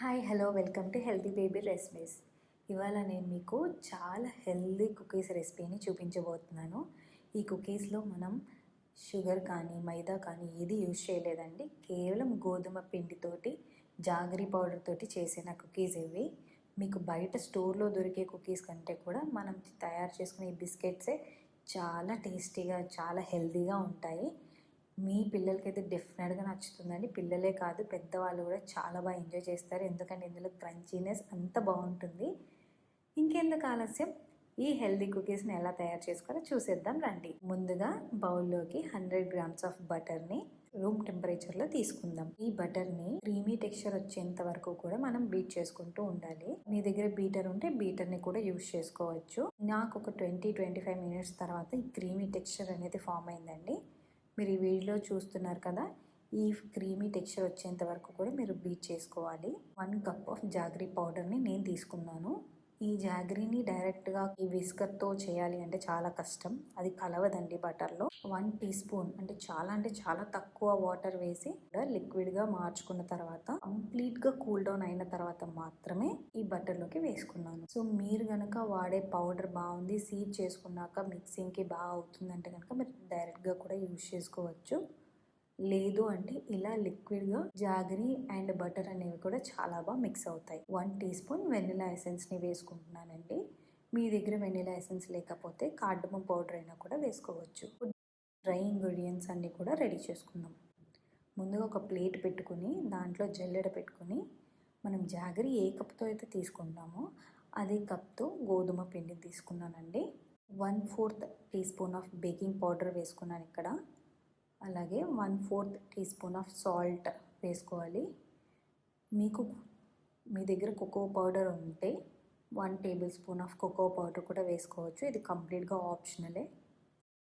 Hi hello welcome to healthy baby recipes. ఇవాళ నేను మీకు చాలా హెల్దీ కుకీస్ రెసిపీని చూపించబోతున్నాను. ఈ కుకీస్లో మనం షుగర్ కానీ మైదా కానీ ఏది యూజ్ చేయలేదండి. కేవలం గోధుమ పిండితోటి జాగరీ పౌడర్ తోటి చేసిన కుకీస్ ఇవి. మీకు బయట స్టోర్లో దొరికే కుకీస్ కంటే కూడా మనం తయారు చేసుకునే ఈ బిస్కెట్సే చాలా టేస్టీగా చాలా హెల్దీగా ఉంటాయి. మీ పిల్లలకైతే డెఫినెట్గా నచ్చుతుందండి. పిల్లలే కాదు పెద్దవాళ్ళు కూడా చాలా బాగా ఎంజాయ్ చేస్తారు. ఎందుకంటే ఇందులో క్రంచీనెస్ అంత బాగుంటుంది. ఇంకెందుకు ఆలస్యం? ఈ హెల్దీ కుకీస్ని ఎలా తయారు చేసుకోవాలో చూసేద్దాం రండి. ముందుగా బౌల్లోకి హండ్రెడ్ గ్రామ్స్ ఆఫ్ బటర్ని రూమ్ టెంపరేచర్లో తీసుకుందాం. ఈ బటర్ని క్రీమీ టెక్స్చర్ వచ్చేంత వరకు కూడా మనం బీట్ చేసుకుంటూ ఉండాలి. మీ దగ్గర బీటర్ ఉంటే బీటర్ని కూడా యూజ్ చేసుకోవచ్చు. నాకు ఒక ట్వంటీ ట్వంటీ ఫైవ్ మినిట్స్ తర్వాత ఈ క్రీమీ టెక్స్చర్ అనేది ఫామ్ అయిందండి. మీరు ఈ వీడియోలో చూస్తున్నారు కదా ఈ క్రీమీ టెక్స్చర్ వచ్చేంత వరకు కూడా మీరు బీట్ చేసుకోవాలి. వన్ కప్ ఆఫ్ జాగ్రీ పౌడర్ని నేను తీసుకున్నాను. ఈ జాగరీని డైరెక్ట్గా ఈ విస్కర్తో చేయాలి అంటే చాలా కష్టం. అది కలవదండి బటర్లో. వన్ టీ స్పూన్ అంటే చాలా అంటే చాలా తక్కువ వాటర్ వేసి లిక్విడ్గా మార్చుకున్న తర్వాత కంప్లీట్గా కూల్ డౌన్ అయిన తర్వాత మాత్రమే ఈ బటర్లోకి వేసుకున్నాను. సో మీరు కనుక వాడే పౌడర్ బాగుంది సీడ్ చేసుకున్నాక మిక్సింగ్కి బాగా అవుతుందంటే కనుక మీరు డైరెక్ట్గా కూడా యూజ్ చేసుకోవచ్చు. లేదు అంటే ఇలా లిక్విడ్గా జాగరీ అండ్ బటర్ అనేవి కూడా చాలా బాగా మిక్స్ అవుతాయి. వన్ టీ స్పూన్ వెనిలా ఎసెన్స్ని వేసుకుంటున్నానండి. మీ దగ్గర వెనిలా ఎసెన్స్ లేకపోతే కార్డమం పౌడర్ అయినా కూడా వేసుకోవచ్చు. డ్రై ఇంగ్రీడియంట్స్ అన్నీ కూడా రెడీ చేసుకుందాం. ముందుగా ఒక ప్లేట్ పెట్టుకుని దాంట్లో జల్లెడ పెట్టుకుని మనం జాగరి ఏ కప్తో అయితే తీసుకుంటామో అదే కప్తో గోధుమ పిండి తీసుకున్నానండి. One fourth teaspoon of baking powder వేసుకున్నాను ఇక్కడ. అలాగే one fourth teaspoon of salt వేసుకోవాలి. మీకు మీ దగ్గర కోకో పౌడర్ ఉంటే one tablespoon of cocoa powder కూడా వేసుకోవచ్చు. ఇది కంప్లీట్గా ఆప్షనలే.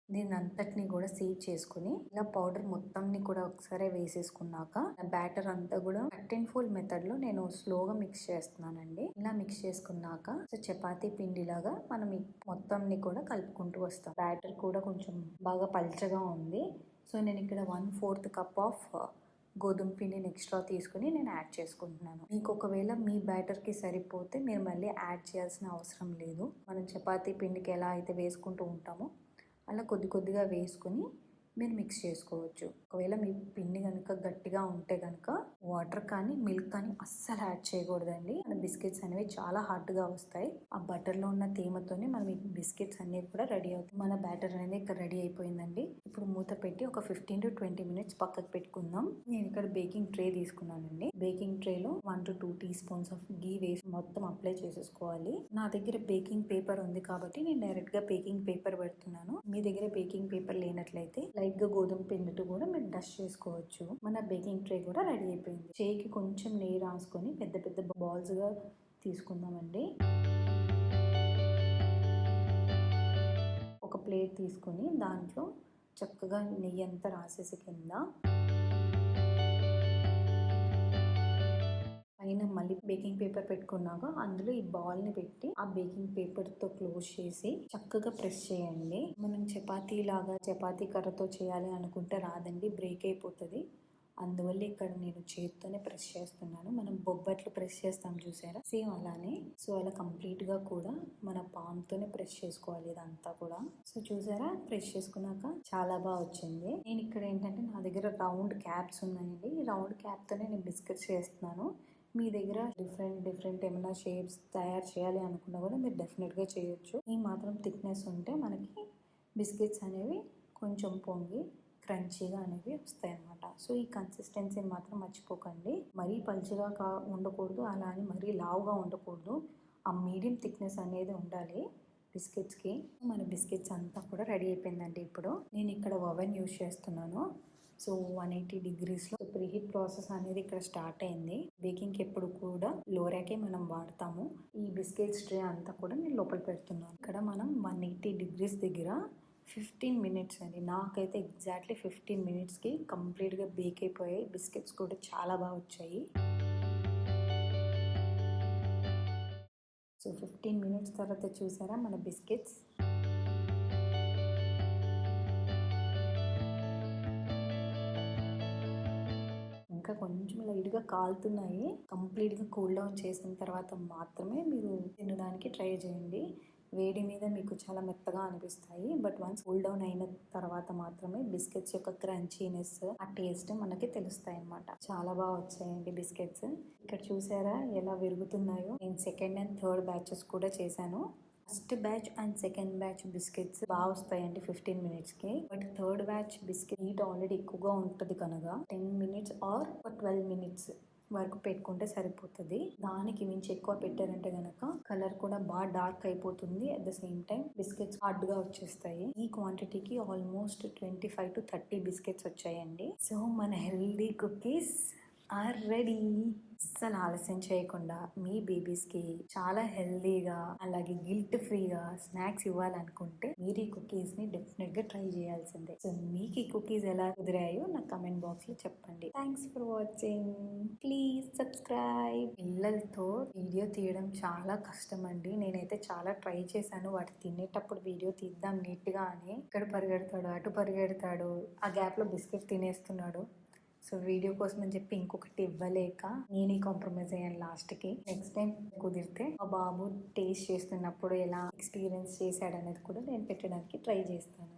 దీని అంతటిని కూడా సీడ్ చేసుకుని ఇలా పౌడర్ మొత్తంని కూడా ఒకసారి వేసేసుకున్నాక బ్యాటర్ అంతా కూడా కట్ అండ్ ఫుల్ నేను స్లోగా మిక్స్ చేస్తున్నానండి. ఇలా మిక్స్ చేసుకున్నాక సో చపాతీ పిండిలాగా మనం మొత్తంని కూడా కలుపుకుంటూ వస్తాం. బ్యాటర్ కూడా కొంచెం బాగా పల్చగా ఉంది. సో నేను ఇక్కడ వన్ ఫోర్త్ కప్ ఆఫ్ గోధుమ పిండిని ఎక్స్ట్రా తీసుకుని నేను యాడ్ చేసుకుంటున్నాను. మీకు ఒకవేళ మీ బ్యాటర్కి సరిపోతే మీరు మళ్ళీ యాడ్ చేయాల్సిన అవసరం లేదు. మనం చపాతీ పిండికి ఎలా అయితే వేసుకుంటూ ఉంటామో అలా కొద్ది కొద్దిగా వేసుకుని మీరు మిక్స్ చేసుకోవచ్చు. ఒకవేళ మీ పిండి కనుక గట్టిగా ఉంటే కనుక వాటర్ కానీ మిల్క్ కానీ అస్సలు యాడ్ చేయకూడదండి. మన బిస్కెట్స్ అనేవి చాలా హార్డ్గా వస్తాయి. ఆ బటర్లో ఉన్న తేమతోనే మనం ఈ బిస్కెట్స్ అనేవి కూడా రెడీ అవుతాయి. మన బ్యాటర్ అనేది ఇక్కడ రెడీ అయిపోయిందండి. ఇప్పుడు మూత పెట్టి ఒక ఫిఫ్టీన్ టు ట్వంటీ మినిట్స్ పక్కకు పెట్టుకుందాం. నేను ఇక్కడ బేకింగ్ ట్రే తీసుకున్నానండి. Baking ట్రేలో one to two teaspoons of ghee వేసి మొత్తం అప్లై చేసేసుకోవాలి. నా దగ్గర బేకింగ్ పేపర్ ఉంది కాబట్టి నేను డైరెక్ట్గా బేకింగ్ పేపర్ పెడుతున్నాను. మీ దగ్గర బేకింగ్ పేపర్ లేనట్లయితే లైట్ గోధుమ పిండితో కూడా మీరు డస్ట్ చేసుకోవచ్చు. మన బేకింగ్ ట్రే కూడా రెడీ అయిపోయింది. చేయికి కొంచెం నెయ్యి రాసుకొని పెద్ద పెద్ద బాల్స్గా తీసుకుందామండి. ఒక ప్లేట్ తీసుకొని దాంట్లో చక్కగా నెయ్యి అంతా రాసేసి కింద బేకింగ్ పేపర్ పెట్టుకున్నాక అందులో ఈ బాల్ని పెట్టి ఆ బేకింగ్ పేపర్తో క్లోజ్ చేసి చక్కగా ప్రెస్ చేయండి. మనం చపాతీ లాగా చపాతీ కర్రతో చేయాలి అనుకుంటే రాదండి బ్రేక్ అయిపోతుంది. అందువల్ల ఇక్కడ నేను చేతితోనే ప్రెస్ చేస్తున్నాను. మనం బొబ్బట్లు ప్రెస్ చేస్తాం చూసారా? సేమ్ అలానే. సో అలా కంప్లీట్గా కూడా మన పామ్ తోనే ప్రెస్ చేసుకోవాలి ఇదంతా కూడా. సో చూసారా? ప్రెస్ చేసుకున్నాక చాలా బాగా వచ్చింది. నేను ఇక్కడ ఏంటంటే నా దగ్గర రౌండ్ క్యాప్స్ ఉన్నాయండి. ఈ రౌండ్ క్యాప్ తోనే నేను బిస్కెట్స్ చేస్తున్నాను. మీ దగ్గర డిఫరెంట్ డిఫరెంట్ ఏమైనా షేప్స్ తయారు చేయాలి అనుకున్నా కూడా మీరు డెఫినెట్గా చేయొచ్చు. ఈ మాత్రం థిక్నెస్ ఉంటే మనకి బిస్కెట్స్ అనేవి కొంచెం పొంగి క్రంచీగా అనేవి వస్తాయి అన్నమాట సో ఈ కన్సిస్టెన్సీని మాత్రం మర్చిపోకండి. మరీ పలుచగా కా ఉండకూడదు అలా అని మరీ లావుగా ఉండకూడదు. ఆ మీడియం థిక్నెస్ అనేది ఉండాలి బిస్కెట్స్కి మన బిస్కెట్స్ అంతా కూడా రెడీ అయిపోయిందండి ఇప్పుడు. నేను ఇక్కడ ఓవెన్ యూజ్ చేస్తున్నాను. సో వన్ ఎయిటీ డిగ్రీస్లో ప్రీ హీట్ ప్రాసెస్ అనేది ఇక్కడ స్టార్ట్ అయింది. బేకింగ్కి ఎప్పుడు కూడా లోరాకే మనం వాడతాము. ఈ బిస్కెట్స్ ట్రే అంతా కూడా నేను లోపల పెడుతున్నాను. ఇక్కడ మనం వన్ ఎయిటీ డిగ్రీస్ దగ్గర ఫిఫ్టీన్ మినిట్స్ అండి. నాకైతే ఎగ్జాక్ట్లీ ఫిఫ్టీన్ మినిట్స్కి కంప్లీట్గా బేక్ అయిపోయాయి. బిస్కెట్స్ కూడా చాలా బాగా వచ్చాయి. సో ఫిఫ్టీన్ మినిట్స్ తర్వాత చూసారా మన బిస్కెట్స్? ఇంకా కొంచెం లైట్గా కాలుతున్నాయి. కంప్లీట్గా కూల్ డౌన్ చేసిన తర్వాత మాత్రమే మీరు తినడానికి ట్రై చేయండి. వేడి మీద మీకు చాలా మెత్తగా అనిపిస్తాయి. బట్ వన్స్ కూల్ డౌన్ అయిన తర్వాత మాత్రమే బిస్కెట్స్ యొక్క క్రంచీనెస్ ఆ టేస్ట్ మనకి తెలుస్తాయి అన్నమాట. చాలా బాగా వచ్చాయండి బిస్కెట్స్. ఇక్కడ చూసారా ఎలా విరుగుతున్నాయో? నేను సెకండ్ అండ్ థర్డ్ బ్యాచెస్ కూడా చేశాను. First batch and second batch biscuits బాగా వస్తాయండి ఫిఫ్టీన్ మినిట్స్కి but third batch biscuit heat already ఎక్కువగా ఉంటుంది కనుక ten minutes or twelve minutes వరకు పెట్టుకుంటే సరిపోతుంది. దానికి మించి ఎక్కువ పెట్టారంటే గనక కలర్ కూడా బాగా డార్క్ అయిపోతుంది. At the same time biscuits హార్డ్గా వచ్చేస్తాయి. ఈ క్వాంటిటీకి almost twenty five to thirty biscuits వచ్చాయండి. సో మన హెల్దీ కుకీస్ ఆర్ రెడీ అస్సలు ఆలస్యం చేయకుండా మీ బేబీస్కి చాలా హెల్దీగా అలాగే గిల్ట్ ఫ్రీగా స్నాక్స్ ఇవ్వాలనుకుంటే మీరు ఈ కుకీస్ని డెఫినెట్గా ట్రై చేయాల్సిందే. సో మీకు ఈ కుకీస్ ఎలా కుదిరాయో నా కమెంట్ బాక్స్లో చెప్పండి. Thanks for watching. Please subscribe. పిల్లలతో వీడియో తీయడం చాలా కష్టం అండి నేనైతే చాలా ట్రై చేశాను. వాటి తినేటప్పుడు వీడియో తీద్దాం నీట్గా అని ఇక్కడ పరిగెడతాడు అటు పరిగెడతాడు ఆ గ్యాప్లో బిస్కెట్ తినేస్తున్నాడు. సో వీడియో కోసం అని చెప్పి ఇంకొకటి ఇవ్వలేక నేనే కాంప్రమైజ్ అయ్యాను లాస్ట్కి నెక్స్ట్ టైం కుదిరితే మా బాబు టేస్ట్ చేస్తున్నప్పుడు ఎలా ఎక్స్పీరియన్స్ చేశాడు అనేది కూడా నేను పెట్టడానికి ట్రై చేస్తాను.